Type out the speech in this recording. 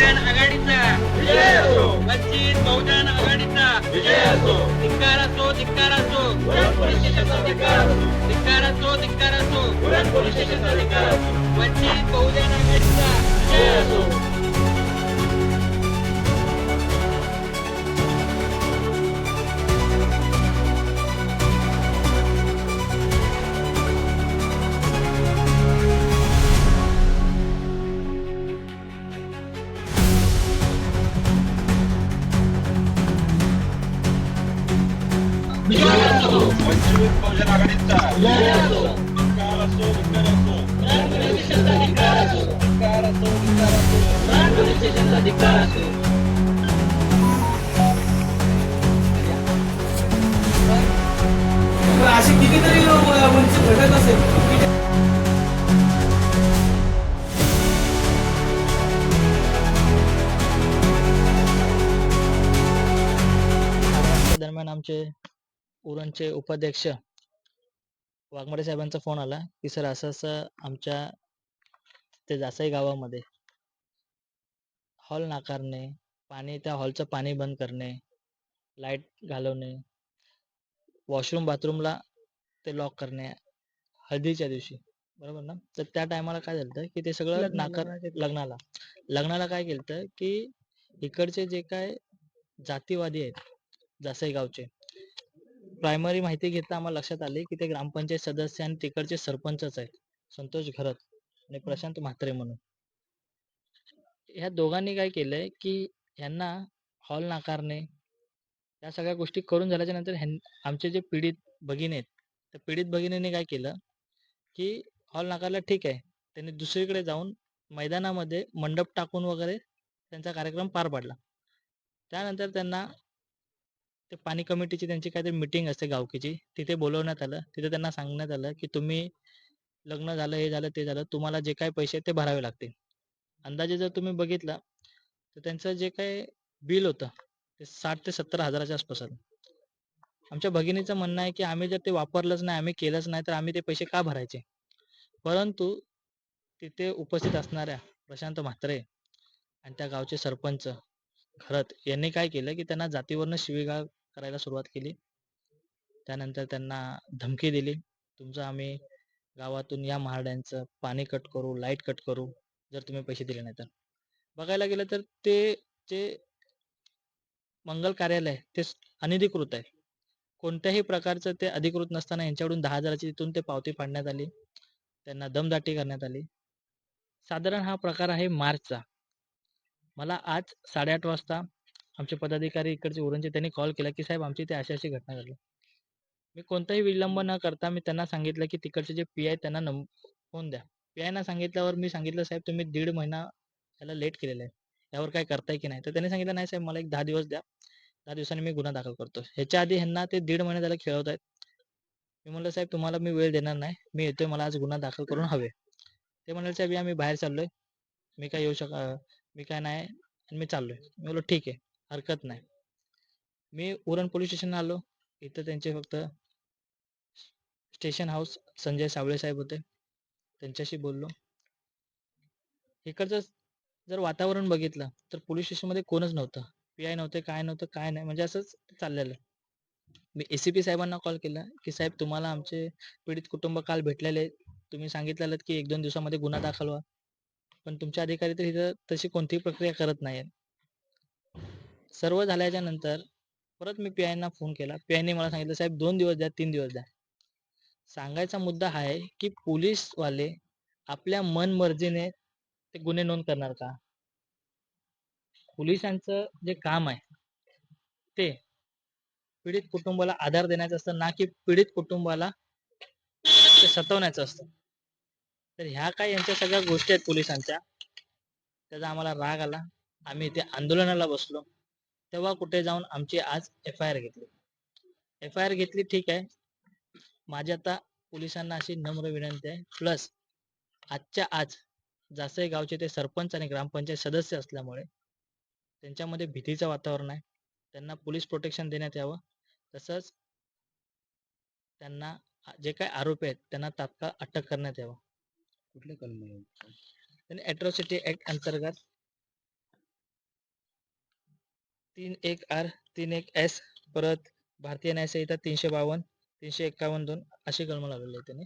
ಬಹುಜನ ಅಗಡಿತ ವಿಜಯಸು. ಮಸ್ಜಿದ್ ಬಹುಜನ ಅಗಡಿತ ವಿಜಯಸು. ಧಿಕ್ಕಾರಸು ಧಿಕ್ಕಾರಸು. ಪುರನ್ ಪುಲಿಸಿಕ ಧಿಕ್ಕಾರಸು. ಧಿಕ್ಕಾರಸು ಧಿಕ್ಕಾರಸು. ಪುರನ್ ಪುಲಿಸಿಕ ಧಿಕ್ಕಾರಸು. ಮಸ್ಜಿದ್ ಬಹುಜನ ಅಗಡಿತ ವಿಜಯಸು. धिक्कार असो, धिक्कार असो. धिक्कार असो, धिक्कार असो. असे कितीतरी वंचित घटक असेल त्या दरम्यान आमचे उरणचे उपाध्यक्ष वाघमारे साहेबांचा फोन आला की सर असं असं आमच्या ते जासाई गावामध्ये हॉल नाकारणे पाणी त्या हॉलचं पाणी बंद करणे लाइट घालवणे वॉशरूम बाथरूमला ते लॉक करणे हळदीच्या दिवशी. बरोबर ना? तर त्या टायमाला काय झालं की ते सगळं नाकार लग्नाला. लग्नाला काय केलं की इकडचे जे काय जातीवादी आहेत जासई गावचे प्रायमरी माहिती घेता आम्हाला लक्षात आले की ते ग्रामपंचायत सदस्य आणि तिकडचे सरपंचच आहेत. संतोष घरत आणि प्रशांत म्हात्रे म्हणून. ह्या दोघांनी काय केलंय की ह्यांना हॉल नाकारणे या सगळ्या गोष्टी करून झाल्याच्यानंतर आमचे जे पीडित भगिनी आहेत त्या पीडित भगिनीने काय केलं की हॉल नाकारला ठीक आहे. त्यांनी दुसरीकडे जाऊन मैदानामध्ये मंडप टाकून वगैरे त्यांचा कार्यक्रम पार पाडला. त्यानंतर त्यांना ते पाणी कमिटीची त्यांची काहीतरी मिटिंग असते गावकीची. तिथे बोलवण्यात आलं. तिथे त्यांना सांगण्यात आलं की तुम्ही लग्न झालं हे झालं ते झालं. तुम्हाला जे काही पैसे ते भरावे लागतील. अंदाजे जर तुम्ही बघितला तर त्यांचं जे काही बिल होतं ते साठ ते सत्तर हजाराच्या आसपास आमच्या भगिनीचं म्हणणं आहे की आम्ही जर ते वापरलंच नाही आम्ही केलंच नाही तर आम्ही ते पैसे का भरायचे? परंतु तिथे उपस्थित असणाऱ्या प्रशांत म्हात्रे आणि त्या गावचे सरपंच खरत यांनी काय केलं की त्यांना जातीवरनं शिवीगाळ करायला सुरुवात केली. त्यानंतर त्यांना धमकी दिली. तुमचं आम्ही गावातून या महाड्यांचं पाणी कट करू लाइट कट करू जर तुम्ही पैसे दिले नाही तर बघायला गेलं तर ते जे मंगल कार्यालय ते अनधिकृत आहे. कोणत्याही प्रकारचं ते अधिकृत नसताना यांच्याकडून दहा हजाराची तिथून ते पावती फाडण्यात आली. त्यांना दमदाटी करण्यात आली. साधारण हा प्रकार आहे मार्चचा. मला आज साडेआठ वाजता आमचे पदाधिकारी इकडचे उरणचे त्यांनी कॉल केला की साहेब आमची इथे अशी अशी घटना घडली. मी कोणताही विलंब न करता मी त्यांना सांगितलं की तिकडचे जे पी आय त्यांना नम फोन द्या. पी आयना सांगितल्यावर मी सांगितलं साहेब तुम्ही दीड महिना त्याला लेट केलेला आहे. यावर काय करताय की नाही? तर त्यांनी सांगितलं नाही साहेब मला एक दहा दिवस द्या. दहा दिवसांनी मी गुन्हा दाखल करतो ह्याच्या आधी ह्यांना ते दीड महिने त्याला खेळवत आहेत. मी म्हणलं साहेब तुम्हाला मी वेळ देणार नाही. मी येतोय मला आज गुन्हा दाखल करून हवे ते म्हणाले साहेब या मी बाहेर चाललोय. मी काय येऊ शक मी काय नाही आणि मी चाललोय. मी बोललो ठीक आहे. हरकत नाही. मी उरण पोलीस स्टेशन आलो. इथं त्यांचे फक्त स्टेशन हाऊस संजय सावळे साहेब होते. त्यांच्याशी बोललो. इकडचं जर वातावरण बघितलं तर पोलीस स्टेशनमध्ये कोणच नव्हतं. पी आय नव्हते काय नव्हतं काय नाही. म्हणजे असंच चाललेलं. मी ए सी पी साहेबांना कॉल केला की साहेब तुम्हाला आमचे पीडित कुटुंब काल भेटलेले. तुम्ही सांगितलेलं की एक दोन दिवसामध्ये गुन्हा दाखल व्हा. पण तुमचे अधिकारी तर इथं तशी कोणतीही प्रक्रिया करत नाही सर्व झाल्याच्यानंतर परत मी पी आयना फोन केला. पी आयने मला सांगितलं साहेब दोन दिवस द्या तीन दिवस द्या. सांगायचा मुद्दा हा आहे की पोलीसवाले आपल्या मनमर्जीने ते गुन्हे नोंद करणार का? पोलिसांचं जे काम आहे ते पीडित कुटुंबाला आधार देण्याचं असतं ना की पीडित कुटुंबाला ते सतवण्याचं असतं. तर ह्या काय यांच्या सगळ्या गोष्टी आहेत पोलिसांच्या? त्याचा आम्हाला राग आला. आम्ही इथे आंदोलनाला बसलो. तेव्हा कुठे जाऊन आमची आज एफ आय आर घेतली. एफ आय आर घेतली ठीक आहे. माझी आता पोलिसांना अशी नम्र विनंती आहे. प्लस आजच्या आज जासई गावचे ते सरपंच आणि ग्रामपंचायत सदस्य असल्यामुळे त्यांच्यामध्ये भीतीचं वातावरण आहे. त्यांना पोलीस प्रोटेक्शन देण्यात यावं. तसंच त्यांना जे काही आरोपी आहेत त्यांना तात्काळ अटक करण्यात यावं. कुठले कलम अॅट्रॉसिटी ऍक्ट अंतर्गत तीन एक आर तीन एक एस परत भारतीय न्यायसंहिता तीनशे बावन्न तीनशे एक्कावन्न दोन अशी कलमं लावलेली आहे त्यांनी.